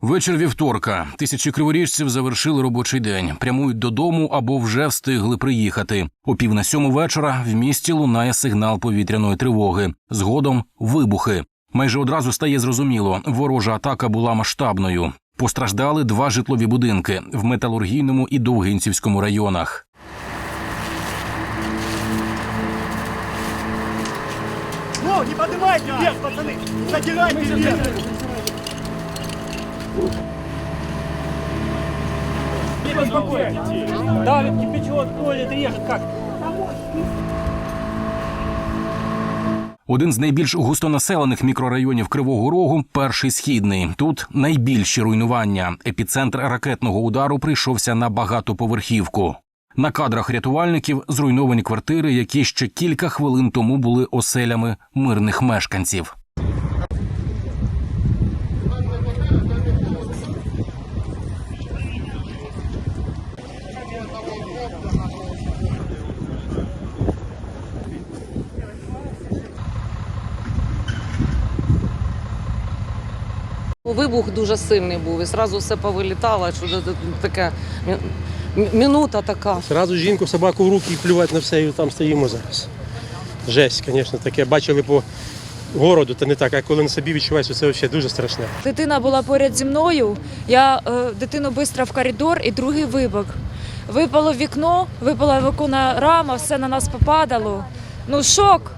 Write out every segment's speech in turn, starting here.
Вечір вівторка. Тисячі криворіжців завершили робочий день, прямують додому або вже встигли приїхати. О пів на сьому вечора в місті лунає сигнал повітряної тривоги. Згодом вибухи. Майже одразу стає зрозуміло, ворожа атака була масштабною. Постраждали два житлові будинки в металургійному і Довгинцівському районах. Ну, не поднимайте вверх, пацаны! Давит, кипячет, колет, режет, как? Один з найбільш густонаселених мікрорайонів Кривого Рогу перший східний. Тут найбільші руйнування. Епіцентр ракетного удару прийшовся на багатоповерхівку. На кадрах рятувальників зруйновані квартири, які ще кілька хвилин тому були оселями мирних мешканців. Вибух дуже сильний був, і одразу все повилітало, що таке мі- мі- минута така. Зразу жінку, собаку в руки і плювати на все, і там стоїмо зараз. Жесть, звісно, таке. Бачили по городу, то не так, а коли на собі відчуваєш, це взагалі дуже страшне. Дитина була поряд зі мною. Я е, дитину швидко в коридор і другий вибух. Випало вікно, випала віконна рама, все на нас попадало. Ну, шок.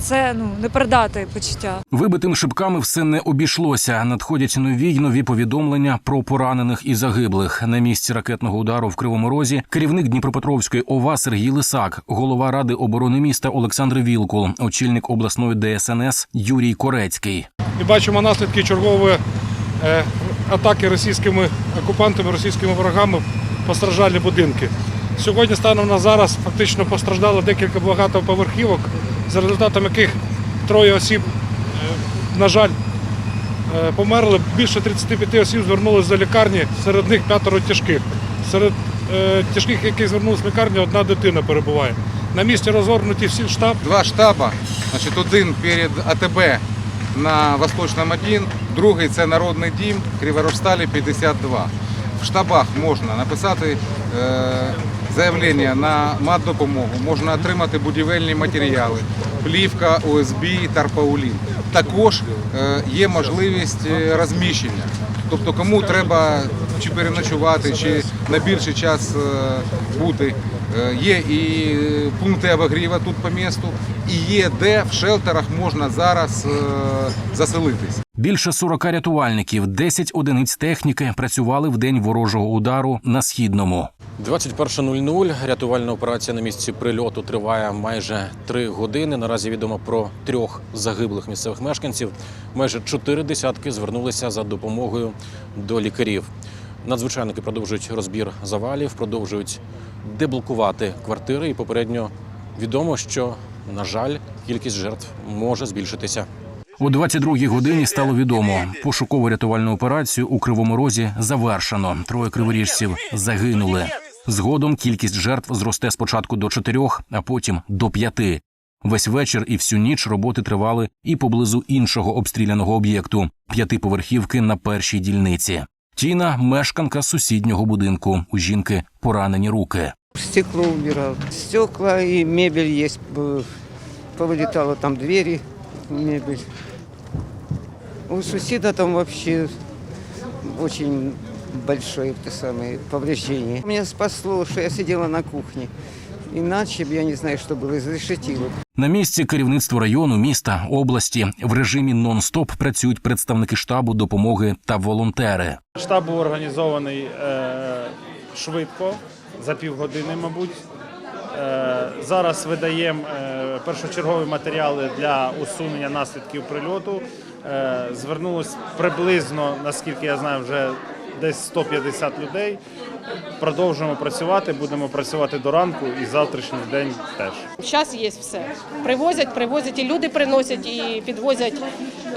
Це ну, не передати почуття. Вибитим шибками все не обійшлося. Надходять нові й нові повідомлення про поранених і загиблих. На місці ракетного удару в Кривому Розі керівник Дніпропетровської ОВА Сергій Лисак, голова ради оборони міста Олександр Вілкул, очільник обласної ДСНС Юрій Корецький. і бачимо наслідки чергової е, атаки російськими окупантами, російськими ворогами постраждалі будинки. Сьогодні станом на зараз фактично постраждало декілька багатоповерхівок, за результатом яких троє осіб, е, на жаль, е, померли. Більше 35 осіб звернулися до лікарні, серед них п'ятеро тяжких. Серед е, тяжких, які звернулися в лікарню, одна дитина перебуває. На місці розгорнуті всі штаб. Два штаба. Значить, один перед АТБ на Восточному 1, другий це Народний дім Криворожсталі 52. В штабах можна написати заявлення на матдопомогу, можна отримати будівельні матеріали, плівка, ОСБ, тарпаулін. Також е, є можливість е, розміщення. Тобто кому треба чи переночувати, чи на більший час е, бути. Є і пункти обогріва тут по місту, і є де в шелтерах можна зараз заселитись. Більше 40 рятувальників, 10 одиниць техніки працювали в день ворожого удару на східному. 21.00. Рятувальна операція на місці прильоту триває майже три години. Наразі відомо про трьох загиблих місцевих мешканців. Майже чотири десятки звернулися за допомогою до лікарів. Надзвичайники продовжують розбір завалів, продовжують деблокувати квартири. І попередньо відомо, що на жаль, кількість жертв може збільшитися. О 22-й годині стало відомо. Пошукову рятувальну операцію у Кривому Розі завершено. Троє криворіжців загинули. Згодом кількість жертв зросте спочатку до чотирьох, а потім до п'яти. Весь вечір і всю ніч роботи тривали і поблизу іншого обстріляного об'єкту п'ятиповерхівки на першій дільниці. Тіна мешканка сусіднього будинку. У жінки поранені руки. Стекло убирал. Стекла и мебель есть. Б- Повылетало там двери, мебель. У соседа там вообще очень большое это самое, повреждение. Меня спасло, что я сидела на кухне. Иначе бы я не знаю, что было, изрешетило. На місці керівництва району, міста, області в режимі нон-стоп працюють представники штабу допомоги та волонтери. Штаб був організований е, швидко, за півгодини, мабуть. Е, зараз видаємо е, першочергові матеріали для усунення наслідків прильоту. Е, звернулось приблизно, наскільки я знаю, вже десь 150 людей. Продовжуємо працювати, будемо працювати до ранку і завтрашній день теж. Зараз є все. Привозять, привозять, і люди приносять, і підвозять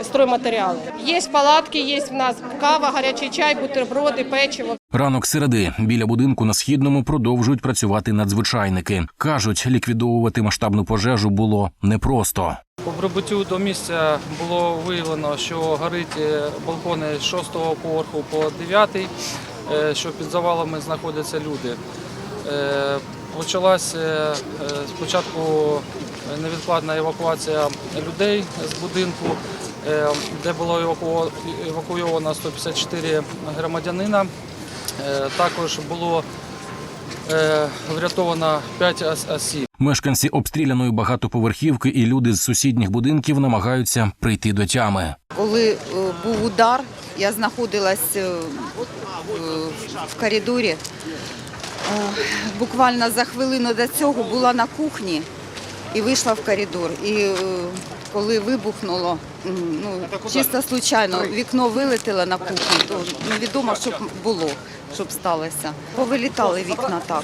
стройматеріали. Є палатки, є в нас кава, гарячий чай, бутерброди, печиво. Ранок середи біля будинку на східному продовжують працювати надзвичайники. кажуть, ліквідовувати масштабну пожежу було непросто. По прибуттю до місця було виявлено, що горить е, балкони з 6 поверху по 9, е, що під завалами знаходяться люди. Е, Почалася спочатку невідкладна евакуація людей з будинку, де було еваку- евакуйовано 154 громадянина. Е, Також було е, врятовано 5 осіб. Мешканці обстріляної багатоповерхівки і люди з сусідніх будинків намагаються прийти до тями. Коли е, був удар, я знаходилась е, е, в коридорі. Е, Буквально за хвилину до цього була на кухні і вийшла в коридор. І е, коли вибухнуло, ну, чисто случайно, вікно вилетіло на кухню, то невідомо, що було, щоб сталося. Повилітали вікна так.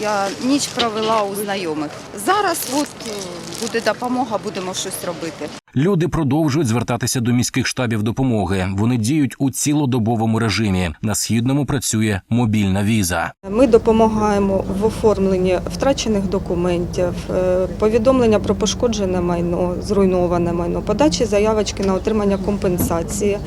Я ніч провела у знайомих. Зараз от е, буде допомога, будемо щось робити. Люди продовжують звертатися до міських штабів допомоги. Вони діють у цілодобовому режимі. На східному працює мобільна віза. Ми допомагаємо в оформленні втрачених документів, е, повідомлення про пошкоджене майно, зруйноване майно, подачі заявочки на отримання компенсації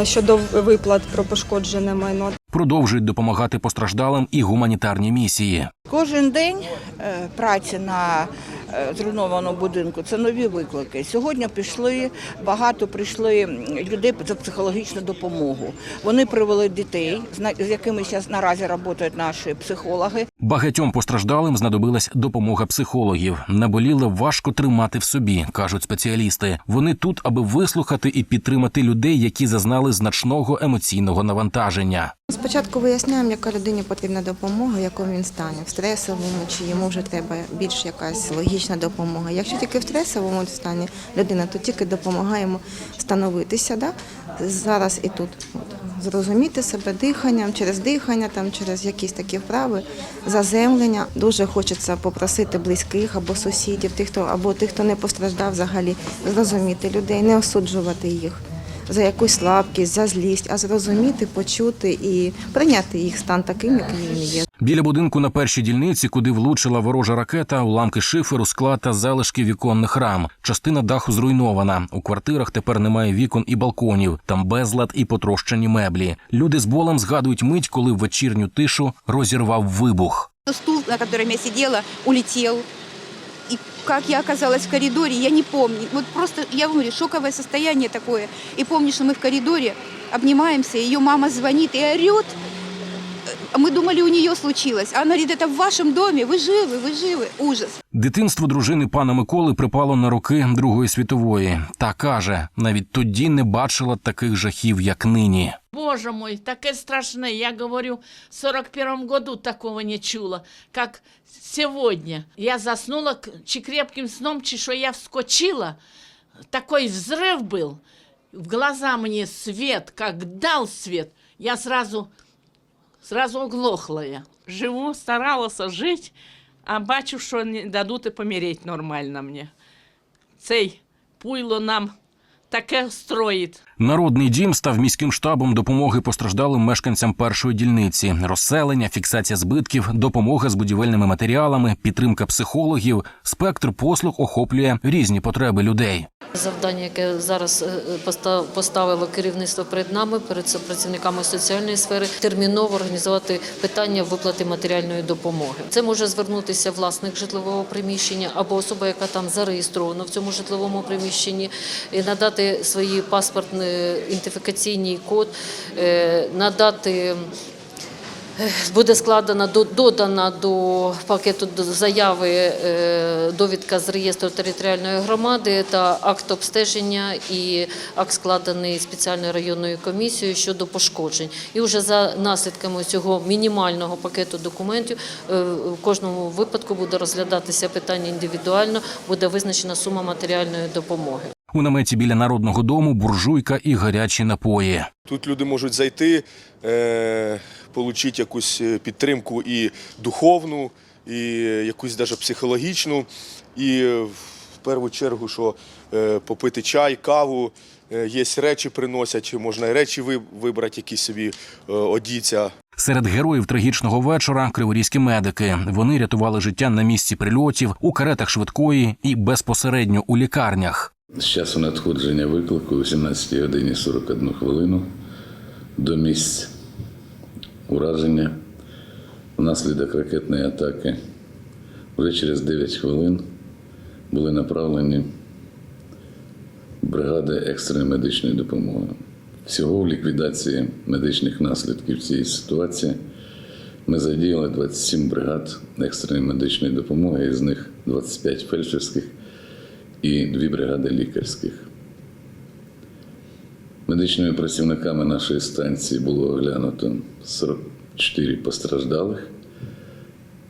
е, щодо виплат про пошкоджене майно. Продовжують допомагати постраждалим і гуманітарні місії. Кожен день е, праці на е, зруйнованому будинку це нові виклики. Сьогодні пішли багато прийшли людей за психологічну допомогу. Вони привели дітей, з якими зараз наразі працюють наші психологи. Багатьом постраждалим знадобилась допомога психологів. Наболіле важко тримати в собі, кажуть спеціалісти. Вони тут, аби вислухати і підтримати людей, які зазнали значного емоційного навантаження. Спочатку виясняємо, яка людині потрібна допомога, в якому він стані, в стресовому, чи йому вже треба більш якась логічна допомога. Якщо тільки в стресовому стані людина, то тільки допомагаємо становитися да? зараз і тут. Зрозуміти себе диханням, через дихання, там, через якісь такі вправи, заземлення. Дуже хочеться попросити близьких або сусідів, тих, хто або тих, хто не постраждав взагалі, зрозуміти людей, не осуджувати їх за якусь слабкість, за злість, а зрозуміти, почути і прийняти їх стан таким, який він є. Біля будинку на першій дільниці, куди влучила ворожа ракета, уламки шиферу, скла та залишки віконних рам. Частина даху зруйнована. У квартирах тепер немає вікон і балконів. Там безлад і потрощені меблі. Люди з болем згадують мить, коли в вечірню тишу розірвав вибух. Стул, на котором я сидела, улетел. И как я оказалась в коридоре, я не помню. Вот просто, я говорю, шоковое состояние такое. И помню, что мы в коридоре обнимаемся, ее мама звонит и орет. А Мы думали, у нее случилось. А она говорит, это в вашем доме, вы живы, вы живы. Ужас. Дитинство дружини пана Миколи припало на роки Другої світової. Та каже, навіть тоді не бачила таких жахів, як нині. Боже мой, такое страшное. Я говорю, в 41 году такого не чула, как сегодня. Я заснула к- чи крепким сном, чи что я вскочила. Такой взрыв был. В глаза мне свет, как дал свет. Я сразу, сразу оглохла я. Живу, старалась жить, а бачу, що не дадуть і помереть нормально мені. Цей пуйло нам таке строїть. Народний дім став міським штабом допомоги постраждалим мешканцям першої дільниці, розселення, фіксація збитків, допомога з будівельними матеріалами, підтримка психологів. Спектр послуг охоплює різні потреби людей. Завдання, яке зараз е, поставило керівництво перед нами, перед працівниками соціальної сфери, терміново організувати питання виплати матеріальної допомоги. Це може звернутися власник житлового приміщення або особа, яка там зареєстрована в цьому житловому приміщенні, і надати свої паспортний ідентифікаційний код, е, надати. Е, Буде складена додана до пакету заяви е, довідка з реєстру територіальної громади та акт обстеження і акт складений спеціальною районною комісією щодо пошкоджень. І вже за наслідками цього мінімального пакету документів е, в кожному випадку буде розглядатися питання індивідуально, буде визначена сума матеріальної допомоги. У наметі біля народного дому буржуйка і гарячі напої. Тут люди можуть зайти, е, отримати якусь е, підтримку і духовну, і якусь навіть психологічну. І е, в першу чергу, що е, попити чай, каву. Е, Є речі приносять, можна і речі ви- вибрати, які собі е, одіться. Серед героїв трагічного вечора криворізькі медики. Вони рятували життя на місці прильотів, у каретах швидкої і безпосередньо у лікарнях. З часу надходження виклику о 17 годині 41 хвилину до місць ураження внаслідок ракетної атаки вже через 9 хвилин були направлені бригади екстреної медичної допомоги. Всього в ліквідації медичних наслідків цієї ситуації ми задіяли 27 бригад екстреної медичної допомоги, із них 25 фельдшерських і дві бригади лікарських. Медичними працівниками нашої станції було оглянуто 44 постраждалих,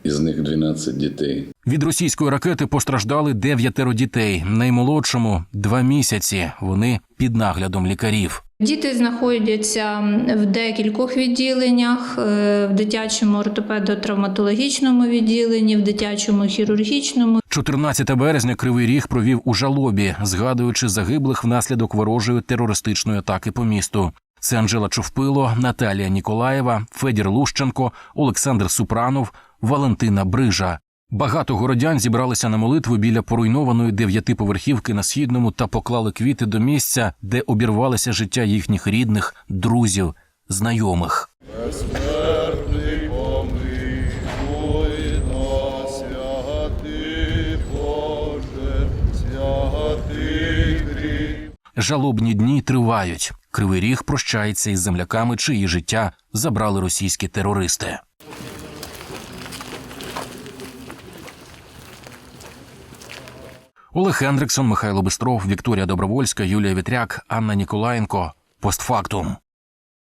із них 12 дітей. Від російської ракети постраждали дев'ятеро дітей. Наймолодшому два місяці. Вони під наглядом лікарів. Діти знаходяться в декількох відділеннях: е, в дитячому ортопедо-травматологічному відділенні, в дитячому хірургічному 14 березня Кривий Ріг провів у жалобі, згадуючи загиблих внаслідок ворожої терористичної атаки по місту. Це Анжела Човпило, Наталія Ніколаєва, Федір Лущенко, Олександр Супранов, Валентина Брижа. Багато городян зібралися на молитву біля поруйнованої дев'ятиповерхівки на східному та поклали квіти до місця, де обірвалося життя їхніх рідних, друзів, знайомих. Жалобні дні тривають. Кривий ріг прощається із земляками, чиї життя забрали російські терористи. Олег Хендриксон, Михайло Бистров, Вікторія Добровольська, Юлія Вітряк, Анна Ніколаєнко. Постфактум.